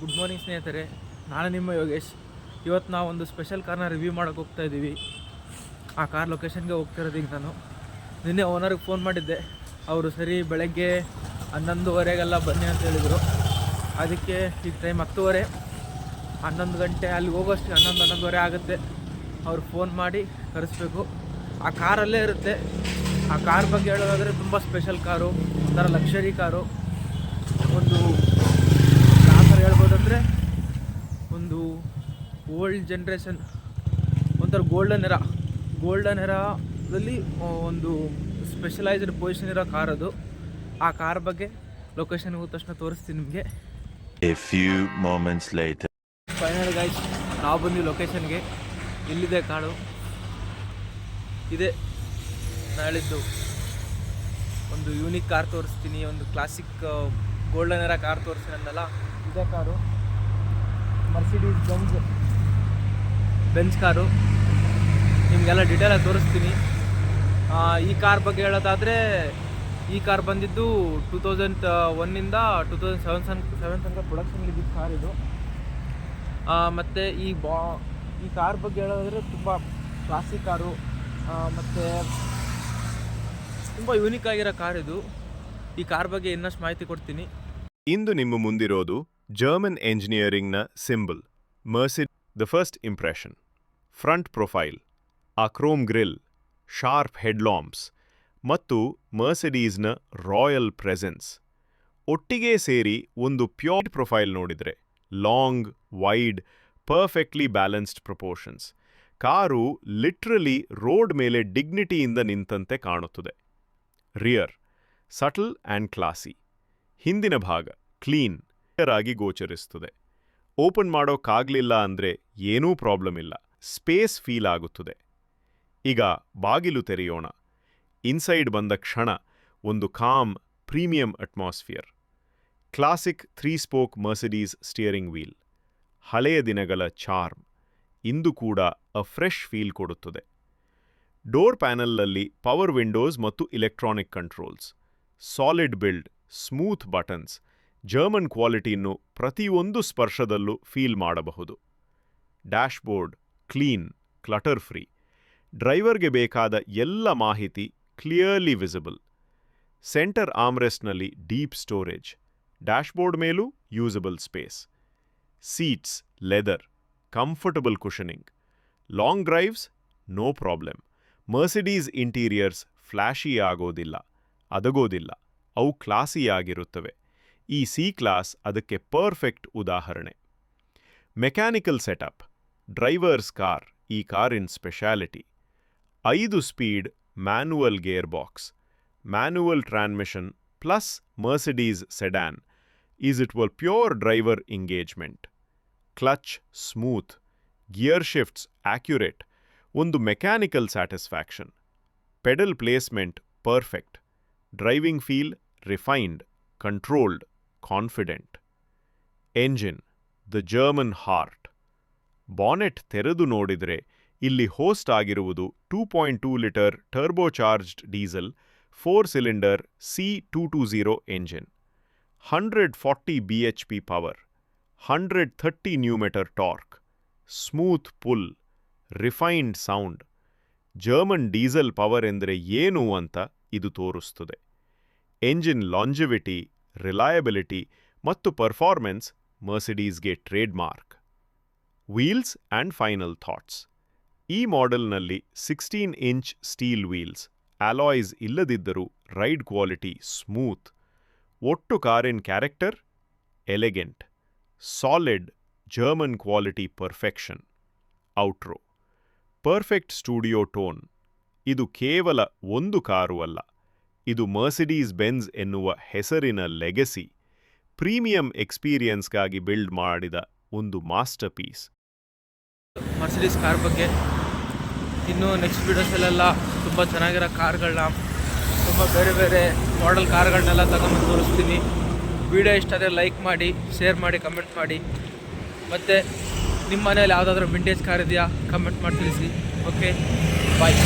Good morning ಸ್ನೇಹಿತರೆ. ನಾನು ನಿಮ್ಮ ಯೋಗೇಶ್. ಇವತ್ತು ನಾವು ಒಂದು ಸ್ಪೆಷಲ್ ಕಾರ್ನ ರಿವ್ಯೂ ಮಾಡೋಕೆ ಹೋಗ್ತಾ ಇದ್ದೀವಿ. ಆ ಕಾರ್ ಲೊಕೇಶನ್ಗೆ ಹೋಗ್ತಿರೋದು ಈಗ ನಾನು. ನಿನ್ನೆ ಓನರ್ಗೆ ಫೋನ್ ಮಾಡಿದ್ದೆ. ಅವರು ಸರಿ ಬೆಳಗ್ಗೆ ಹನ್ನೊಂದುವರೆಗೆಲ್ಲ ಬನ್ನಿ ಅಂತ ಹೇಳಿದರು. ಅದಕ್ಕೆ ಈಗ ಟೈಮ್ ಹತ್ತುವರೆ. ಹನ್ನೊಂದು ಗಂಟೆ, ಅಲ್ಲಿ ಹೋಗೋಷ್ಟು ಹನ್ನೊಂದು, ಹನ್ನೊಂದುವರೆ ಆಗುತ್ತೆ. ಅವ್ರು ಫೋನ್ ಮಾಡಿ ಕರೆಸ್ಬೇಕು. ಆ ಕಾರಲ್ಲೇ ಇರುತ್ತೆ. ಆ ಕಾರ್ ಬಗ್ಗೆ ಹೇಳೋದಾದರೆ ತುಂಬ ಸ್ಪೆಷಲ್ ಕಾರು ಒಂಥರ ಲಕ್ಷರಿ ಕಾರು ಒಂದು ಹೇಳ್ಬೋದಂದರೆ ಒಂದು ಓಲ್ಡ್ ಜನ್ರೇಷನ್ ಒಂಥರ ಗೋಲ್ಡನ್ ಎರ ಗೋಲ್ಡನ್ ಎರಾದಲ್ಲಿ ಒಂದು ಸ್ಪೆಷಲೈಸ್ಡ್ ಪೊಸಿಷನ್ ಇರೋ ಕಾರ್ ಅದು. ಆ ಕಾರ್ ಬಗ್ಗೆ ಲೊಕೇಶನ್ ಹೋದ ತಕ್ಷಣ ತೋರಿಸ್ತೀನಿ ನಿಮಗೆ. A few moments light final guys ನಾವು ಬಂದ್ವಿ ಲೊಕೇಶನ್ಗೆ ಇಲ್ಲಿದೆ ಕಾಡು. ಇದೆ ನಾಳಿದ್ದು ಒಂದು ಯೂನಿಕ್ ಕಾರ್ ತೋರಿಸ್ತೀನಿ ಒಂದು ಕ್ಲಾಸಿಕ್ ಗೋಲ್ಡನ್ ಎರ ಕಾರ್ ತೋರಿಸ್ತೀನಿ ಅಂದಲ್ಲ. ಇದೇ car. Mercedes Benz Benz car. ನಿಮಗೆಲ್ಲ ಡೀಟೇಲಾಗಿ ತೋರಿಸ್ತೀನಿ. ಆ, ಈ ಕಾರ್ ಬಗ್ಗೆ ಹೇಳೋದಾದರೆ ಈ ಕಾರ್ ಬಂದಿದ್ದು ಟೂ ತೌಸಂಡ್ ಒನ್ನಿಂದ ಟೂ ತೌಸಂಡ್ ಸೆವೆನ್ ಸನ್ ಸೆವೆನ್ ತನಕ ಪ್ರೊಡಕ್ಷನ್ಗೆ ಇದ್ದಿದ್ದು ಕಾರ್ ಇದು. ಮತ್ತು ಮತ್ತೆ ಈ ಬಾ ಈ ಕಾರ್ ಬಗ್ಗೆ ಹೇಳೋದಾದ್ರೆ ತುಂಬ ಕ್ಲಾಸಿಕ್ ಕಾರು. ಮತ್ತು ತುಂಬ ಯೂನಿಕ್ ಆಗಿರೋ ಕಾರ್ ಇದು. ಈ ಕಾರ್ ಬಗ್ಗೆ ಇನ್ನಷ್ಟು ಮಾಹಿತಿ ಕೊಡ್ತೀನಿ. ಇಂದು ನಿಮ್ಮ ಮುಂದಿರೋದು ಜರ್ಮನ್ ಎಂಜಿನಿಯರಿಂಗ್ನ symbol Mercedes the first impression front profile ಆ ಕ್ರೋಮ್ ಗ್ರಿಲ್ ಶಾರ್ಪ್ ಹೆಡ್ಲಾಂಪ್ಸ್ ಮತ್ತು ಮರ್ಸಿಡೀಸ್ನ ರಾಯಲ್ ಪ್ರೆಸೆನ್ಸ್ ಒಟ್ಟಿಗೆ ಸೇರಿ ಒಂದು ಪ್ಯೂರ್ ಪ್ರೊಫೈಲ್ ನೋಡಿದರೆ long wide perfectly balanced proportions car literally road ಮೇಲೆ ಡಿಗ್ನಿಟಿಯಿಂದ ನಿಂತಂತೆ ಕಾಣುತ್ತದೆ. ರಿಯರ್ ಸಟಲ್ ಆ್ಯಂಡ್ ಕ್ಲಾಸಿ ಹಿಂದಿನ ಭಾಗ ಕ್ಲೀನ್ ಆಗಿ ಗೋಚರಿಸುತ್ತದೆ. ಓಪನ್ ಮಾಡೋಕ್ಕಾಗಲಿಲ್ಲ ಅಂದರೆ ಏನೂ ಪ್ರಾಬ್ಲಮ್ ಇಲ್ಲ. ಸ್ಪೇಸ್ ಫೀಲ್ ಆಗುತ್ತದೆ. ಈಗ ಬಾಗಿಲು ತೆರೆಯೋಣ. ಇನ್ಸೈಡ್ ಬಂದ ಕ್ಷಣ ಒಂದು calm, premium atmosphere. Classic three spoke Mercedes steering wheel. ಹಳೆಯ ದಿನಗಳ ಚಾರ್ಮ್. ಇಂದು ಕೂಡ ಅ ಫ್ರೆಶ್ ಫೀಲ್ ಕೊಡುತ್ತದೆ. ಡೋರ್ ಪ್ಯಾನಲ್ನಲ್ಲಿ ಪವರ್ ವಿಂಡೋಸ್ ಮತ್ತು electronic controls. Solid build, smooth buttons. German ಕ್ವಾಲಿಟಿಯನ್ನು ಪ್ರತಿಯೊಂದು ಸ್ಪರ್ಶದಲ್ಲೂ ಫೀಲ್ ಮಾಡಬಹುದು. ಡ್ಯಾಶ್ಬೋರ್ಡ್ ಕ್ಲೀನ್ ಕ್ಲಟರ್ ಫ್ರೀ ಡ್ರೈವರ್ಗೆ ಬೇಕಾದ ಎಲ್ಲ ಮಾಹಿತಿ ಕ್ಲಿಯರ್ಲಿ ವಿಸಿಬಲ್ ಸೆಂಟರ್ ಆಮ್ರೆಸ್ಟ್ನಲ್ಲಿ ಡೀಪ್ ಸ್ಟೋರೇಜ್ ಡ್ಯಾಶ್ಬೋರ್ಡ್ ಮೇಲೂ usable space seats leather comfortable cushioning long drives no problem Mercedes interiors flashy ಆಗೋದಿಲ್ಲ ಅದಗೋದಿಲ್ಲ ಅವು ಕ್ಲಾಸಿಯಾಗಿರುತ್ತವೆ ಈ ಸಿ ಕ್ಲಾಸ್ ಅದಕ್ಕೆ ಪರ್ಫೆಕ್ಟ್ ಉದಾಹರಣೆ ಮೆಕ್ಯಾನಿಕಲ್ ಸೆಟಪ್ ಡ್ರೈವರ್ಸ್ ಕಾರ್ ಈ ಕಾರಿನ ಸ್ಪೆಷಾಲಿಟಿ ಐದು speed manual gear box manual transmission plus Mercedes sedan is it well pure driver engagement clutch smooth gear shifts accurate ಒಂದು mechanical satisfaction pedal placement perfect driving feel refined controlled confident engine the German heart bonnet ತೆರೆದು ನೋಡಿದರೆ ಇಲ್ಲಿ host ಆಗಿರುವುದು two point two litre turbocharged diesel four cylinder C two two zero engine hundred forty B H P power hundred thirty newton metre torque smooth pull refined sound German diesel power ಎಂದರೆ ಏನು ಅಂತ ಇದು ತೋರಿಸ್ತದೆ. Engine longevity reliability ಮತ್ತು performance ಮರ್ಸಿಡೀಸ್ಗೆ trade mark wheels and final thoughts ಈ ಮಾಡೆಲ್ನಲ್ಲಿ sixteen inch steel wheels alloys ಇಲ್ಲದಿದ್ದರೂ ride quality smooth ಒಟ್ಟು ಕಾರಿನ character elegant solid German quality perfection outro perfect studio tone ಇದು ಕೇವಲ ಒಂದು ಕಾರು ಅಲ್ಲ ಇದು ಮರ್ಸಿಡೀಸ್ ಬೆನ್ಸ್ ಎನ್ನುವ ಹೆಸರಿನ ಲೆಗಸಿ, ಪ್ರೀಮಿಯಂ ಎಕ್ಸ್ಪೀರಿಯನ್ಸ್ಗಾಗಿ ಬಿಲ್ಡ್ ಮಾಡಿದ ಒಂದು ಮಾಸ್ಟರ್ ಪೀಸ್ ಮರ್ಸಿಡೀಸ್ ಕಾರ್ ಬಗ್ಗೆ ಇನ್ನು ನೆಕ್ಸ್ಟ್ ವೀಡಿಯೋಸಲ್ಲೆಲ್ಲ ತುಂಬ ಚೆನ್ನಾಗಿರೋ ಕಾರ್ಗಳನ್ನ ತುಂಬ ಬೇರೆ ಬೇರೆ ಮಾಡೆಲ್ ಕಾರ್ಗಳನ್ನೆಲ್ಲ ತಗೊಂಡು ತೋರಿಸ್ತೀನಿ. ವಿಡಿಯೋ ಇಷ್ಟ ಆದರೆ ಲೈಕ್ ಮಾಡಿ, ಶೇರ್ ಮಾಡಿ, ಕಮೆಂಟ್ ಮಾಡಿ. ಮತ್ತು ನಿಮ್ಮ ಮನೇಲಿ ಯಾವುದಾದ್ರೂ ವಿಂಟೇಜ್ ಕಾರ್ ಇದೆಯಾ, ಕಮೆಂಟ್ ಮಾಡಿ ತಿಳಿಸಿ. Okay bye